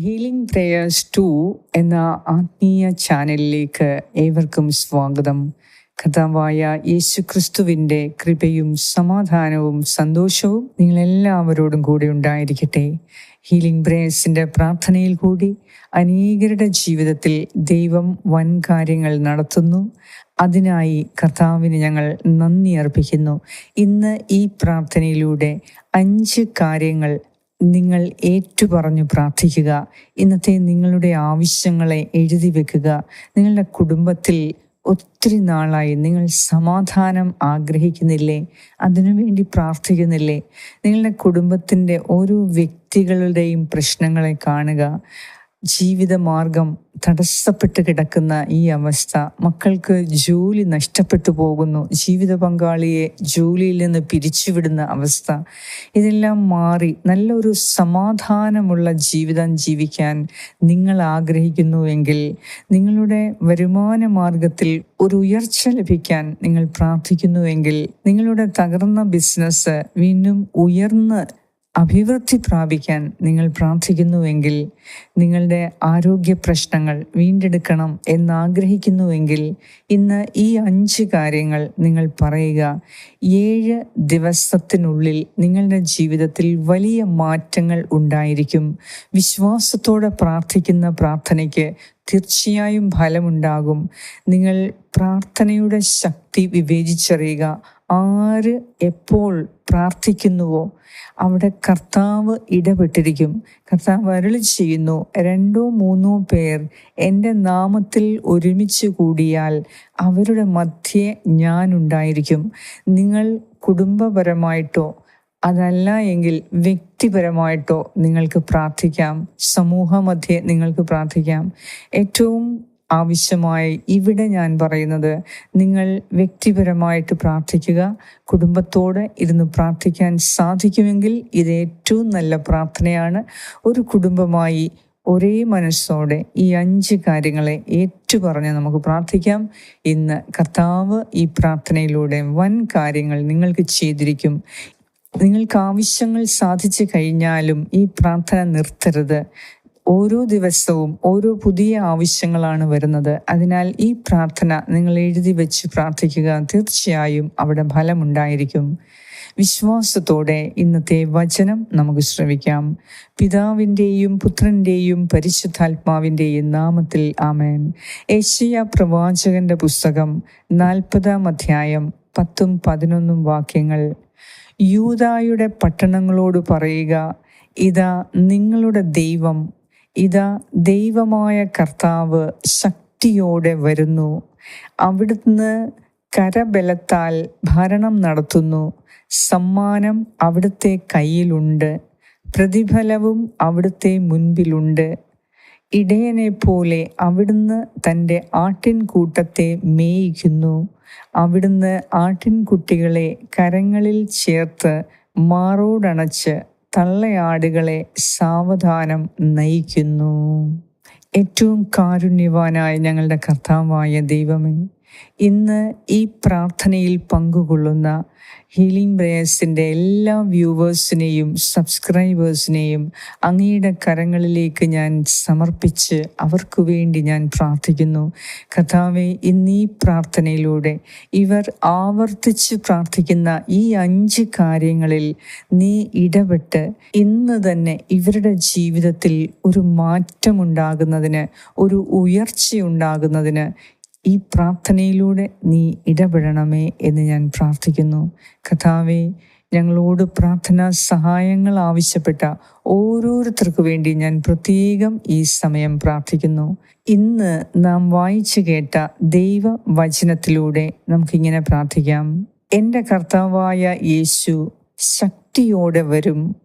Healing prayers to എന്ന ആത്മീയ ചാനലിലേക്ക് ഏവർക്കും സ്വാഗതം. കഥാവായ യേശു ക്രിസ്തുവിന്റെ കൃപയും സമാധാനവും സന്തോഷവും നിങ്ങളെല്ലാവരോടും കൂടെ ഉണ്ടായിരിക്കട്ടെ. ഹീലിംഗ് പ്രേയേഴ്സിന്റെ പ്രാർത്ഥനയിൽ കൂടി അനേകരുടെ ജീവിതത്തിൽ ദൈവം വൻ കാര്യങ്ങൾ നടത്തുന്നു. അതിനായി കർത്താവിന് ഞങ്ങൾ നന്ദി അർപ്പിക്കുന്നു. ഇന്ന് ഈ പ്രാർത്ഥനയിലൂടെ അഞ്ച് കാര്യങ്ങൾ നിങ്ങൾ ഏറ്റുപറഞ്ഞു പ്രാർത്ഥിക്കുക. ഇന്നത്തെ നിങ്ങളുടെ ആവശ്യങ്ങളെ എഴുതി വെക്കുക. നിങ്ങളുടെ കുടുംബത്തിൽ ഒത്തിരി നാളായി നിങ്ങൾ സമാധാനം ആഗ്രഹിക്കുന്നില്ലേ? അതിനുവേണ്ടി പ്രാർത്ഥിക്കുന്നില്ലേ? നിങ്ങളുടെ കുടുംബത്തിന്റെ ഓരോ വ്യക്തികളുടെയും പ്രശ്നങ്ങളെ കാണുക. ജീവിതമാർഗം തടസ്സപ്പെട്ട് കിടക്കുന്ന ഈ അവസ്ഥ മക്കൾക്ക് ജോലി നഷ്ടപ്പെട്ടു പോകുന്നു. ജീവിത പങ്കാളിയെ ജോലിയിൽ നിന്ന് പിരിച്ചുവിടുന്ന അവസ്ഥ ഇതെല്ലാം മാറി നല്ലൊരു സമാധാനമുള്ള ജീവിതം ജീവിക്കാൻ നിങ്ങൾ ആഗ്രഹിക്കുന്നുവെങ്കിൽ നിങ്ങളുടെ വരുമാന മാർഗത്തിൽ ഒരു ഉയർച്ച ലഭിക്കാൻ നിങ്ങൾ പ്രാർത്ഥിക്കുന്നുവെങ്കിൽ നിങ്ങളുടെ തകർന്ന ബിസിനസ് വീണ്ടും ഉയർന്ന് അഭിവൃദ്ധി പ്രാപിക്കാൻ നിങ്ങൾ പ്രാർത്ഥിക്കുന്നുവെങ്കിൽ നിങ്ങളുടെ ആരോഗ്യ പ്രശ്നങ്ങൾ വീണ്ടെടുക്കണം എന്നാഗ്രഹിക്കുന്നുവെങ്കിൽ ഇന്ന് ഈ അഞ്ച് കാര്യങ്ങൾ നിങ്ങൾ പറയുക. ഏഴ് ദിവസത്തിനുള്ളിൽ നിങ്ങളുടെ ജീവിതത്തിൽ വലിയ മാറ്റങ്ങൾ ഉണ്ടായിരിക്കും. വിശ്വാസത്തോടെ പ്രാർത്ഥിക്കുന്ന പ്രാർത്ഥനയ്ക്ക് തീർച്ചയായും ഫലമുണ്ടാകും. നിങ്ങൾ പ്രാർത്ഥനയുടെ ശക്തി വിവേചിച്ചറിയുക. ആര് എപ്പോൾ പ്രാർത്ഥിക്കുന്നുവോ അവിടെ കർത്താവ് ഇടപെട്ടിരിക്കും. കർത്താവ് അരളി ചെയ്യുന്നു രണ്ടോ മൂന്നോ പേർ എന്റെ നാമത്തിൽ ഒരുമിച്ച് കൂടിയാൽ അവരുടെ മധ്യേ ഞാനുണ്ടായിരിക്കും നിങ്ങൾ കുടുംബപരമായിട്ടോ അതല്ല എങ്കിൽ വ്യക്തിപരമായിട്ടോ നിങ്ങൾക്ക് പ്രാർത്ഥിക്കാം. സമൂഹ മധ്യേ നിങ്ങൾക്ക് പ്രാർത്ഥിക്കാം. ഏറ്റവും ആവശ്യമായി ഇവിടെ ഞാൻ പറയുന്നത് നിങ്ങൾ വ്യക്തിപരമായിട്ട് പ്രാർത്ഥിക്കുക കുടുംബത്തോട് ഇരുന്ന് പ്രാർത്ഥിക്കാൻ സാധിക്കുമെങ്കിൽ ഇത് ഏറ്റവും നല്ല പ്രാർത്ഥനയാണ്. ഒരു കുടുംബമായി ഒരേ മനസ്സോടെ ഈ അഞ്ച് കാര്യങ്ങളെ ഏറ്റുപറഞ്ഞ് നമുക്ക് പ്രാർത്ഥിക്കാം. ഇന്ന് കർത്താവ് ഈ പ്രാർത്ഥനയിലൂടെ വൻ കാര്യങ്ങൾ നിങ്ങൾക്ക് ചെയ്തിരിക്കും. നിങ്ങൾക്ക് ആവശ്യങ്ങൾ സാധിച്ചു കഴിഞ്ഞാലും ഈ പ്രാർത്ഥന നിർത്തരുത്. ഓരോ ദിവസവും ഓരോ പുതിയ ആവശ്യങ്ങളാണ് വരുന്നത്. അതിനാൽ ഈ പ്രാർത്ഥന നിങ്ങൾ എഴുതി വെച്ച് പ്രാർത്ഥിക്കുക. തീർച്ചയായും അവിടെ ഫലമുണ്ടായിരിക്കും. വിശ്വാസത്തോടെ ഇന്നത്തെ വചനം നമുക്ക് ശ്രവിക്കാം. പിതാവിന്റെയും പുത്രന്റെയും പരിശുദ്ധാത്മാവിന്റെയും നാമത്തിൽ ആമേൻ. ഏഷ്യ പ്രവാചകന്റെ പുസ്തകം നാൽപ്പതാം അധ്യായം പത്തും പതിനൊന്നും വാക്യങ്ങൾ. യൂതായുടെ പട്ടണങ്ങളോട് പറയുക ഇതാ നിങ്ങളുടെ ദൈവം ഇതാ ദൈവമായ കർത്താവ് ശക്തിയോടെ വരുന്നു. അവിടുന്ന് കരബലത്താൽ ഭരണം നടത്തുന്നു. സമ്മാനം അവിടുത്തെ കയ്യിലുണ്ട്. പ്രതിഫലവും അവിടുത്തെ മുൻപിലുണ്ട്. ഇടയനെ പോലെ അവിടുന്ന് തന്റെ ആട്ടിൻകൂട്ടത്തെ മേയിക്കുന്നു. അവിടുന്ന് ആട്ടിൻകുട്ടികളെ കരങ്ങളിൽ ചേർത്ത് മാറോടണച്ച് തള്ളയാടുകളെ സാവധാനം നയിക്കുന്നു. ഏറ്റവും കാരുണ്യവാനായ ഞങ്ങളുടെ കർത്താവായ ദൈവമേ ഇന്ന് ഈ പ്രാർത്ഥനയിൽ പങ്കുകൊള്ളുന്ന ഹീലിംഗ് പ്രേയേഴ്സിന്റെ എല്ലാ വ്യൂവേഴ്സിനെയും സബ്സ്ക്രൈബേഴ്സിനെയും അങ്ങയുടെ കരങ്ങളിലേക്ക് ഞാൻ സമർപ്പിച്ച് അവർക്ക് വേണ്ടി ഞാൻ പ്രാർത്ഥിക്കുന്നു. കഥാവെ ഇന്ന് ഈ പ്രാർത്ഥനയിലൂടെ ഇവർ ആവർത്തിച്ച് പ്രാർത്ഥിക്കുന്ന ഈ അഞ്ച് കാര്യങ്ങളിൽ നീ ഇടപെട്ട് ഇന്ന് തന്നെ ഇവരുടെ ജീവിതത്തിൽ ഒരു മാറ്റമുണ്ടാകുന്നതിന് ഒരു ഉയർച്ച ഉയർച്ചയുണ്ടാകുന്നതിന് ഈ പ്രാർത്ഥനയിലൂടെ നീ ഇടപെടണമേ എന്ന് ഞാൻ പ്രാർത്ഥിക്കുന്നു. കഥാവെ ഞങ്ങളോട് പ്രാർത്ഥനാ സഹായങ്ങൾ ആവശ്യപ്പെട്ട ഓരോരുത്തർക്കു വേണ്ടി ഞാൻ പ്രത്യേകം ഈ സമയം പ്രാർത്ഥിക്കുന്നു. ഇന്ന് നാം വായിച്ചു കേട്ട ദൈവ വചനത്തിലൂടെ നമുക്കിങ്ങനെ പ്രാർത്ഥിക്കാം. എന്റെ കർത്താവായ യേശു ശക്തിയോടെ വരും.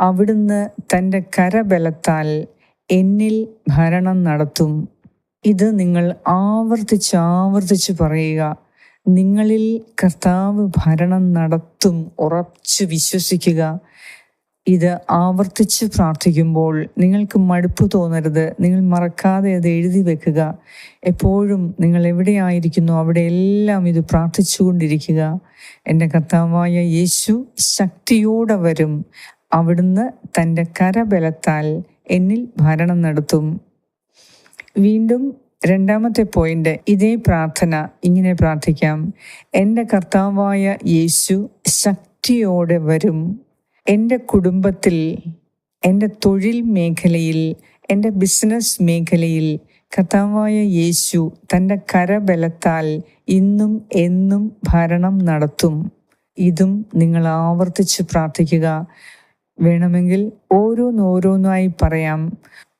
അവിടുന്ന് തന്റെ കരബലത്താൽ എന്നിൽ ഭരണം നടത്തും. ഇത് നിങ്ങൾ ആവർത്തിച്ച് ആവർത്തിച്ച് പറയുക. നിങ്ങളിൽ കർത്താവ് ഭരണം നടത്തും ഉറച്ചു വിശ്വസിക്കുക. ഇത് ആവർത്തിച്ച് പ്രാർത്ഥിക്കുമ്പോൾ നിങ്ങൾക്ക് മടുപ്പ് തോന്നരുത്. നിങ്ങൾ മറക്കാതെ അത് എഴുതി വെക്കുക. എപ്പോഴും നിങ്ങൾ എവിടെയായിരിക്കുന്നു അവിടെ എല്ലാം ഇത് പ്രാർത്ഥിച്ചുകൊണ്ടിരിക്കുക. എന്റെ കർത്താവായ യേശു ശക്തിയോടെ വരും. അവിടുന്ന് തന്റെ കരബലത്താൽ എന്നിൽ ഭരണം നടത്തും. വീണ്ടും രണ്ടാമത്തെ പോയിന്റ് ഇതേ പ്രാർത്ഥന. ഇങ്ങനെ പ്രാർത്ഥിക്കാം. എന്റെ കർത്താവായ യേശു ശക്തിയോടെ വരും. എന്റെ കുടുംബത്തിൽ എന്റെ തൊഴിൽ മേഖലയിൽ എന്റെ ബിസിനസ് മേഖലയിൽ കർത്താവായ യേശു തന്റെ കരബലത്താൽ ഇന്നും എന്നും ഭരണം നടത്തും. ഇതും നിങ്ങൾ ആവർത്തിച്ച് പ്രാർത്ഥിക്കുക. വേണമെങ്കിൽ ഓരോന്നോരോന്നായി പറയാം.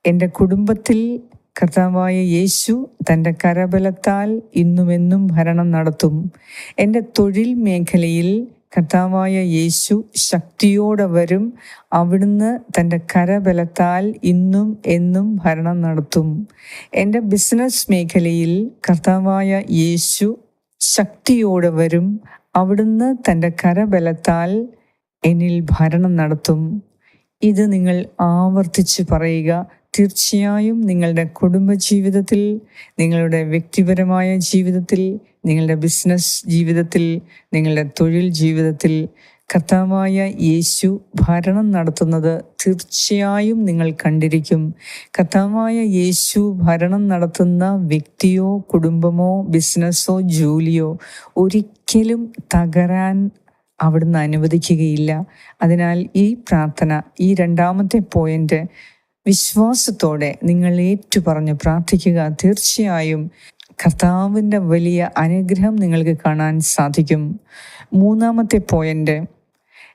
എന്റെ കുടുംബത്തിൽ കർത്താവായ യേശു തന്റെ കരബലത്താൽ ഇന്നുമെന്നും ഭരണം നടത്തും. എന്റെ തൊഴിൽ മേഖലയിൽ കർത്താവായ യേശു ശക്തിയോടെ വരും. അവിടുന്ന് തന്റെ കരബലത്താൽ ഇന്നും എന്നും ഭരണം നടത്തും. എന്റെ ബിസിനസ് മേഖലയിൽ കർത്താവായ യേശു ശക്തിയോടെ വരും. അവിടുന്ന് തന്റെ കരബലത്താൽ എന്നിൽ ഭരണം നടത്തും. ഇത് നിങ്ങൾ ആവർത്തിച്ച് പറയുക. തീർച്ചയായും നിങ്ങളുടെ കുടുംബജീവിതത്തിൽ നിങ്ങളുടെ വ്യക്തിപരമായ ജീവിതത്തിൽ നിങ്ങളുടെ ബിസിനസ് ജീവിതത്തിൽ നിങ്ങളുടെ തൊഴിൽ ജീവിതത്തിൽ കർത്താവായ യേശു ഭരണം നടത്തുന്നത് തീർച്ചയായും നിങ്ങൾ കണ്ടിരിക്കും. കർത്താവായ യേശു ഭരണം നടത്തുന്ന വ്യക്തിയോ കുടുംബമോ ബിസിനസ്സോ ജോലിയോ ഒരിക്കലും തകരാൻ അവിടുന്ന് അനുവദിക്കുകയില്ല. അതിനാൽ ഈ പ്രാർത്ഥന ഈ രണ്ടാമത്തെ പോയിന്റ് വിശ്വാസത്തോടെ നിങ്ങൾ ഏറ്റുപറഞ്ഞ് പ്രാർത്ഥിക്കുക. തീർച്ചയായും കർത്താവിന്റെ വലിയ അനുഗ്രഹം നിങ്ങൾക്ക് കാണാൻ സാധിക്കും. മൂന്നാമത്തെ പോയിന്റ്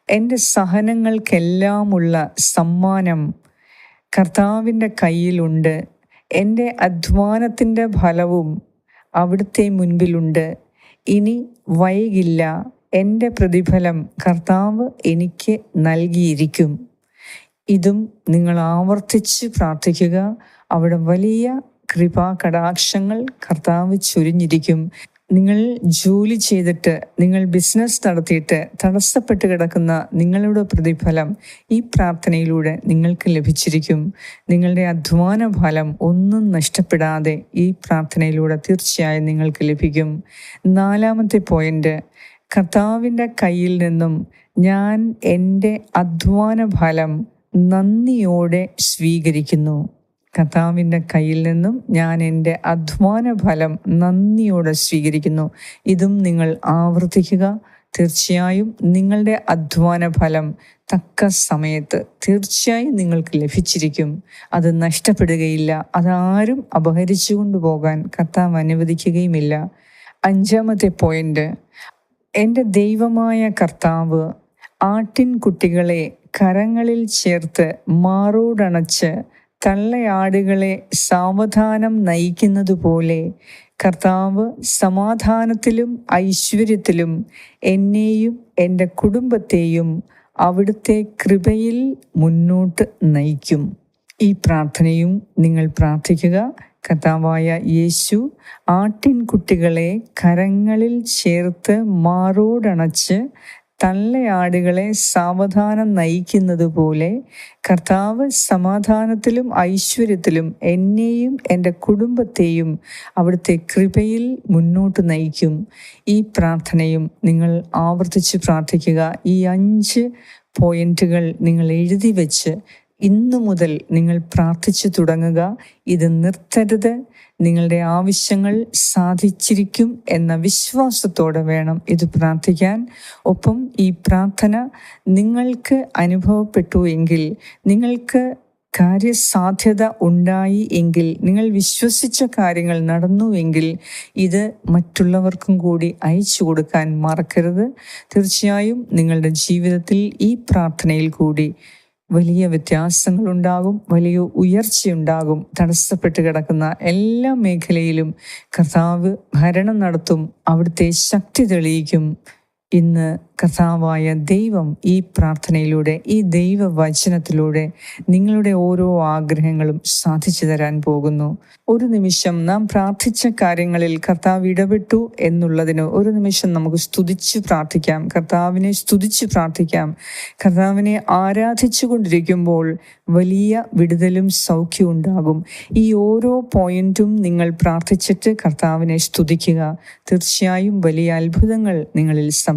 എന്റെ സഹനങ്ങൾക്കെല്ലാമുള്ള സമ്മാനം കർത്താവിന്റെ കയ്യിലുണ്ട്. എന്റെ അധ്വാനത്തിന്റെ ഫലവും അവിടുത്തെ മുൻപിലുണ്ട്. ഇനി വൈകില്ല. എന്റെ പ്രതിഫലം കർത്താവ് എനിക്ക് നൽകിയിരിക്കും. ഇതും നിങ്ങൾ ആവർത്തിച്ച് പ്രാർത്ഥിക്കുക. അവിടെ വലിയ കൃപാ കടാക്ഷങ്ങൾ കർത്താവ് ചൊരിഞ്ഞിരിക്കും. നിങ്ങൾ ജോലി ചെയ്തിട്ട് നിങ്ങൾ ബിസിനസ് നടത്തിയിട്ട് തടസ്സപ്പെട്ട് കിടക്കുന്ന നിങ്ങളുടെ പ്രതിഫലം ഈ പ്രാർത്ഥനയിലൂടെ നിങ്ങൾക്ക് ലഭിച്ചിരിക്കും. നിങ്ങളുടെ അധ്വാന ഫലം ഒന്നും നഷ്ടപ്പെടാതെ ഈ പ്രാർത്ഥനയിലൂടെ തീർച്ചയായും നിങ്ങൾക്ക് ലഭിക്കും. നാലാമത്തെ പോയിന്റ് കർത്താവിന്റെ കയ്യിൽ നിന്നും ഞാൻ എന്റെ അധ്വാന ഫലം നന്ദിയോടെ സ്വീകരിക്കുന്നു. കർത്താവിന്റെ കയ്യിൽ നിന്നും ഞാൻ എന്റെ അധ്വാന ഫലം നന്ദിയോടെ സ്വീകരിക്കുന്നു. ഇതും നിങ്ങൾ ആവർത്തിക്കുക. തീർച്ചയായും നിങ്ങളുടെ അധ്വാന ഫലം തക്ക സമയത്ത് തീർച്ചയായും നിങ്ങൾക്ക് ലഭിച്ചിരിക്കും. അത് നഷ്ടപ്പെടുകയില്ല. അതാരും അപഹരിച്ചു കൊണ്ടുപോകാൻ കർത്താവ് അനുവദിക്കുകയുമില്ല. അഞ്ചാമത്തെ പോയിന്റ് എന്റെ ദൈവമായ കർത്താവ് ആട്ടിൻകുട്ടികളെ കരങ്ങളിൽ ചേർത്ത് മാറോടണച്ച് തള്ളയാടുകളെ സാവധാനം നയിക്കുന്നതുപോലെ കർത്താവ് സമാധാനത്തിലും ഐശ്വര്യത്തിലും എന്നെയും എന്റെ കുടുംബത്തെയും അവിടുത്തെ കൃപയിൽ മുന്നോട്ട് നയിക്കും. ഈ പ്രാർത്ഥനയും നിങ്ങൾ പ്രാർത്ഥിക്കുക. കർത്താവായ യേശു ആട്ടിൻകുട്ടികളെ കരങ്ങളിൽ ചേർത്ത് മാറോടണച്ച് തള്ളയാടുകളെ സാവധാനം നയിക്കുന്നത് പോലെ കർത്താവ് സമാധാനത്തിലും ഐശ്വര്യത്തിലും എന്നെയും എന്റെ കുടുംബത്തെയും അവിടുത്തെ കൃപയിൽ മുന്നോട്ട് നയിക്കും. ഈ പ്രാർത്ഥനയും നിങ്ങൾ ആവർത്തിച്ച് പ്രാർത്ഥിക്കുക. ഈ അഞ്ച് പോയിന്റുകൾ നിങ്ങൾ എഴുതി വെച്ച് ഇന്നു മുതൽ നിങ്ങൾ പ്രാർത്ഥിച്ചു തുടങ്ങുക. ഇത് നിർത്തരുത്. നിങ്ങളുടെ ആവശ്യങ്ങൾ സാധിച്ചിരിക്കും എന്ന വിശ്വാസത്തോടെ വേണം ഇത് പ്രാർത്ഥിക്കാൻ. ഒപ്പം ഈ പ്രാർത്ഥന നിങ്ങൾക്ക് അനുഭവപ്പെട്ടു എങ്കിൽ നിങ്ങൾക്ക് കാര്യസാധ്യത ഉണ്ടായി എങ്കിൽ നിങ്ങൾ വിശ്വസിച്ച കാര്യങ്ങൾ നടന്നു എങ്കിൽ ഇത് മറ്റുള്ളവർക്കും കൂടി അയച്ചു കൊടുക്കാൻ മറക്കരുത്. തീർച്ചയായും നിങ്ങളുടെ ജീവിതത്തിൽ ഈ പ്രാർത്ഥനയിൽ കൂടി വലിയ വ്യത്യാസങ്ങൾ ഉണ്ടാകും വലിയ ഉയർച്ചയുണ്ടാകും തടസ്സപ്പെട്ട് കിടക്കുന്ന എല്ലാ മേഖലയിലും കർത്താവ് ഭരണം നടത്തും അവിടുത്തെ ശക്തി തെളിയിക്കും. ഇന്ന് കഥാവായ ദൈവം ഈ പ്രാർത്ഥനയിലൂടെ ഈ ദൈവവചനത്തിലൂടെ നിങ്ങളുടെ ഓരോ ആഗ്രഹങ്ങളും സാധിച്ചു തരാൻ പോകുന്നു. ഒരു നിമിഷം നാം പ്രാർത്ഥിച്ച കാര്യങ്ങളിൽ കർത്താവ് ഇടപെട്ടു എന്നുള്ളതിന് ഒരു നിമിഷം നമുക്ക് സ്തുതിച്ച് പ്രാർത്ഥിക്കാം. കർത്താവിനെ സ്തുതിച്ച് പ്രാർത്ഥിക്കാം. കർത്താവിനെ ആരാധിച്ചു കൊണ്ടിരിക്കുമ്പോൾ വലിയ വിടുതലും സൗഖ്യവും ഉണ്ടാകും. ഈ ഓരോ പോയിന്റും നിങ്ങൾ പ്രാർത്ഥിച്ചിട്ട് കർത്താവിനെ സ്തുതിക്കുക. തീർച്ചയായും വലിയ അത്ഭുതങ്ങൾ നിങ്ങളിൽ സംഭവിക്കും.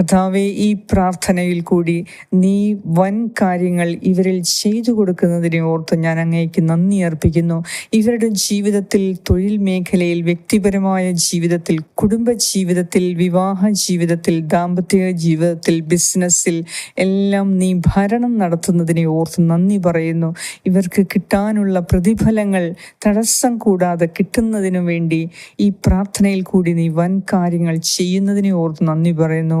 കർത്താവെ ഈ പ്രാർത്ഥനയിൽ കൂടി നീ വൻ കാര്യങ്ങൾ ഇവരിൽ ചെയ്തു കൊടുക്കുന്നതിനെ ഓർത്ത് ഞാൻ അങ്ങേക്ക് നന്ദി അർപ്പിക്കുന്നു. ഇവരുടെ ജീവിതത്തിൽ തൊഴിൽ മേഖലയിൽ വ്യക്തിപരമായ ജീവിതത്തിൽ കുടുംബ ജീവിതത്തിൽ വിവാഹ ജീവിതത്തിൽ ദാമ്പത്യ ജീവിതത്തിൽ ബിസിനസ്സിൽ എല്ലാം നീ ഭരണം നടത്തുന്നതിനെ ഓർത്ത് നന്ദി പറയുന്നു. ഇവർക്ക് കിട്ടാനുള്ള പ്രതിഫലങ്ങൾ തടസ്സം കൂടാതെ കിട്ടുന്നതിനു വേണ്ടി ഈ പ്രാർത്ഥനയിൽ കൂടി നീ വൻ കാര്യങ്ങൾ ചെയ്യുന്നതിനെ ഓർത്ത് നന്ദി പറയുന്നു.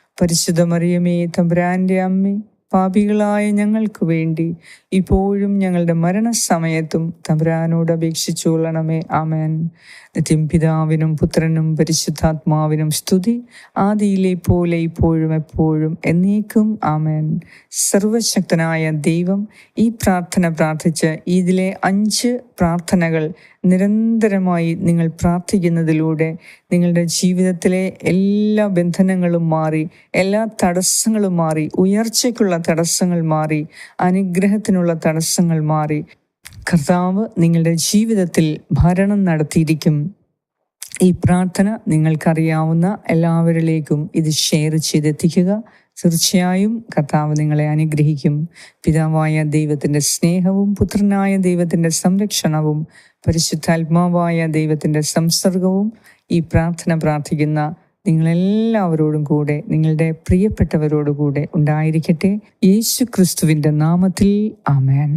പരിശുദ്ധ മറിയമേ തമ്പുരാന്റെ അമ്മേ. പാപികളായ ഞങ്ങൾക്ക് വേണ്ടി ഇപ്പോഴും ഞങ്ങളുടെ മരണസമയത്തും തമ്പുരാനോട് അപേക്ഷിച്ചുകൊള്ളണമേ ആമേൻ. നിത്യം പിതാവിനും പുത്രനും പരിശുദ്ധാത്മാവിനും സ്തുതി. ആദിയിലെ പോലെ ഇപ്പോഴും എപ്പോഴും എന്നേക്കും ആമേൻ. സർവശക്തനായ ദൈവം ഈ പ്രാർത്ഥന പ്രാർത്ഥിച്ച് ഇതിലെ അഞ്ച് പ്രാർത്ഥനകൾ നിരന്തരമായി നിങ്ങൾ പ്രാർത്ഥിക്കുന്നതിലൂടെ നിങ്ങളുടെ ജീവിതത്തിലെ എല്ലാ ബന്ധനങ്ങളും മാറി എല്ലാ തടസ്സങ്ങളും മാറി ഉയർച്ചയ്ക്കുള്ള തടസ്സങ്ങൾ മാറി അനുഗ്രഹത്തിനുള്ള തടസ്സങ്ങൾ മാറി. കർത്താവ് നിങ്ങളുടെ ജീവിതത്തിൽ ഭരണം നടത്തിയിരിക്കും. ഈ പ്രാർത്ഥന നിങ്ങൾക്കറിയാവുന്ന എല്ലാവരിലേക്കും ഇത് ഷെയർ ചെയ്തെത്തിക്കുക. തീർച്ചയായും കർത്താവ് നിങ്ങളെ അനുഗ്രഹിക്കും. പിതാവായ ദൈവത്തിന്റെ സ്നേഹവും പുത്രനായ ദൈവത്തിന്റെ സംരക്ഷണവും പരിശുദ്ധാത്മാവായ ദൈവത്തിന്റെ സംസർഗവും ഈ പ്രാർത്ഥന പ്രാർത്ഥിക്കുന്ന നിങ്ങളെല്ലാവരോടും കൂടെ നിങ്ങളുടെ പ്രിയപ്പെട്ടവരോടുകൂടെ ഉണ്ടായിരിക്കട്ടെ. യേശു ക്രിസ്തുവിന്റെ നാമത്തിൽ ആമേൻ.